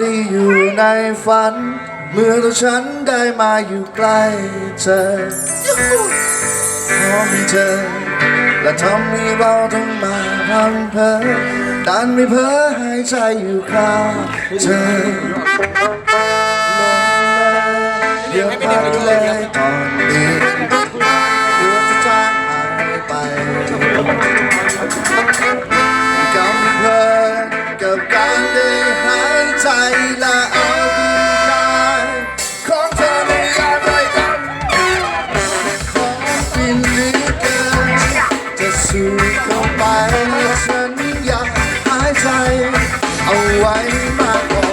ได้อยู่ในฝัน เมื่อตัวฉันได้มาอยู่ใกล้เธอพอมีเธอ และทำให้เราต้องมาพังเพอดันไม่เพ้อหายใจอยู่ข้างเธอเดี๋ยวพักเลยตอนนี้เดี๋ยวจะจางหายไปกำเพลินกับการ ใจและเอาดีกายของเธอในยามไรกันของกินหลือเกินจะสูดเข้าไปฉันอยากหายใจ เอาไว้มากกว่า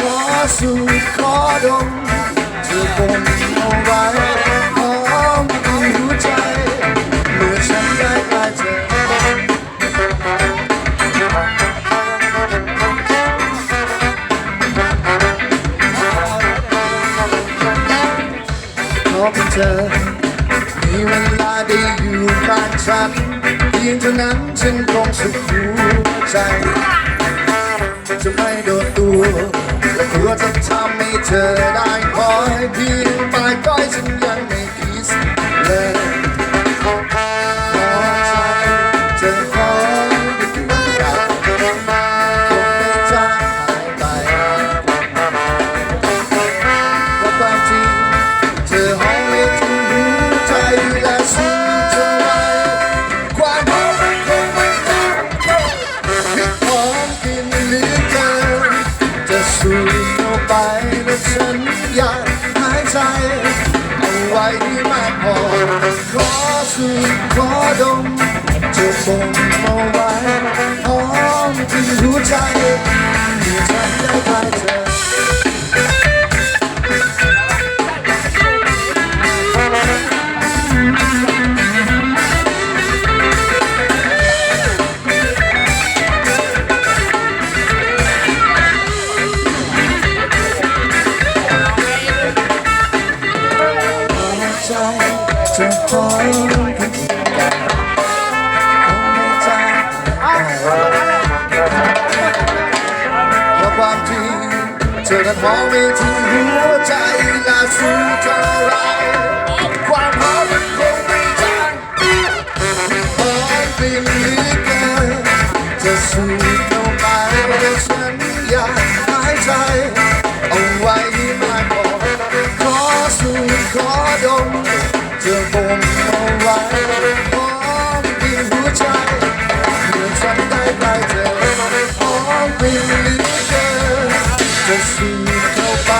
ขอสูดขอดมเธอคง ธอ มีเวลาได้อยู่บ้านฉันเพียงเท่านั้นฉันคงสุขหัวใจ จะไม่โดดตัวและกลัวจะทำให้เธอได้คอยเพียงปลายก้อยฉัน เป็นสัญญากหายใจเอาไว้ที่มากพอขอสูดขอดมจะส่งเอาไว้หอมที่หัวใจที่ฉันได้ใกล้เธอ ใจจะคอยกันกันคงไม่จางเพราะความจริงเธอนั้นมองไม่ถึงหัวใจละสู้เท่าไรความหอมมันคงไม่จางหอมกลิ่นหลือเกินจะสูดเข้าไปฉันอยากหายใจ จะบ่มเอาไว้หอมกลิ่นหัวใจเมื่อฉันได้ใกล้เธอหอมกลิ่นเหลือเกินจะสูดเข้าไป